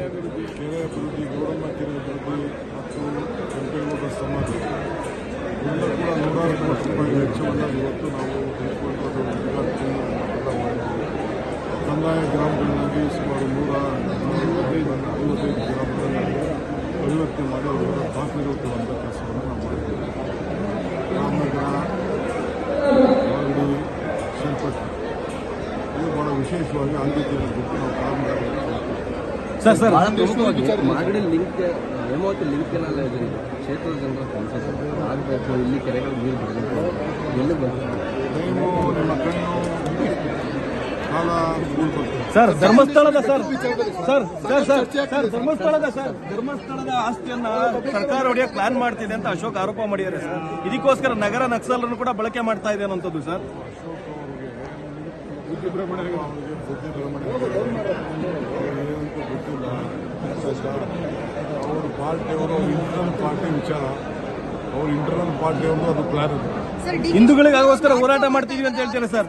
ಕೆರೆ ಅಭಿವೃದ್ಧಿ ಗೌರಮ್ಮ ಕೆರೆ ಅಭಿವೃದ್ಧಿ ಮತ್ತು ಕೆಂಪೇಗೌಡ ಸಮಾಜ ಎಲ್ಲ ಕೂಡ ನೂರಾರು ಕೋಟಿ ರೂಪಾಯಿ ವೆಚ್ಚವನ್ನು ಇವತ್ತು ನಾವು ತೆಗೆದುಕೊಂಡು ಅದು ಉದ್ಘಾಟನೆ ಎಲ್ಲ ಮಾಡಿದ್ದೀವಿ ಕಂದಾಯ ಗ್ರಾಮಗಳನ್ನಾಗಿ ಸುಮಾರು ನೂರ ಐವತ್ತೈದು ಐವತ್ತೈದು ಗ್ರಾಮಗಳನ್ನಾಗಿ ಪರಿವರ್ತನೆ ಮಾಡಿ ಅವರ ದಾಖಲೆಗಳು ಕೊಡುವಂಥ ಕೆಲಸವನ್ನು ನಾವು ಮಾಡಿದ್ದೀವಿ ರಾಮನಗರ ಮಾಗಡಿ ಶ್ರೀಪಟ್ಟ ಇದು ಬಹಳ ವಿಶೇಷವಾಗಿ ಆದ್ಯತೆಯನ್ನು ಕೊಟ್ಟು ನಾವು ಕಾಮಗಾರಿ ಸರ್ ಸರ್. ಬಹಳ ಪ್ರಮುಖವಾಗಿ Magadi link Hemavathi link canal ಇದೆ ಕ್ಷೇತ್ರದ ಜನರ ಕನಸು ಆಗಬೇಕು ಇಲ್ಲಿ ಕೆರೆಗಳು ನೀರು ಬರಬೇಕು ಎಲ್ಲಿ ಕೂಡ್ಬೇಕು ಸರ್ ಧರ್ಮಸ್ಥಳದ sir sir. Sir sir sir ಧರ್ಮಸ್ಥಳದ ಸರ್. ಧರ್ಮಸ್ಥಳದ ಆಸ್ತಿಯನ್ನ ಸರ್ಕಾರ ಹೊಡೆಯಕ್ಕೆ ಪ್ಲಾನ್ ಮಾಡ್ತಿದೆ ಅಂತ ಅಶೋಕ್ ಆರೋಪ ಮಾಡಿದ್ದಾರೆ ಸರ್. ಇದಕ್ಕೋಸ್ಕರ ನಗರ ನಕ್ಸಲರನ್ನು ಕೂಡ ಬಳಕೆ ಮಾಡ್ತಾ ಇದೆ ಅನ್ನೋಂಥದ್ದು ಸರ್. ಅವ್ರ ಪಾರ್ಟಿಯವರು ಇಂಟರ್ನಲ್ ಪಾರ್ಟಿ ವಿಚಾರ. ಅವ್ರ ಇಂಟರ್ನಲ್ ಪಾರ್ಟಿಯವರು ಅದು ಪ್ಲಾನ್ ಇದೆ ಹಿಂದೂಗಳಿಗೋಸ್ಕರ ಹೋರಾಟ ಮಾಡ್ತೀವಿ ಅಂತ ಹೇಳ್ತಾರೆ ಸರ್?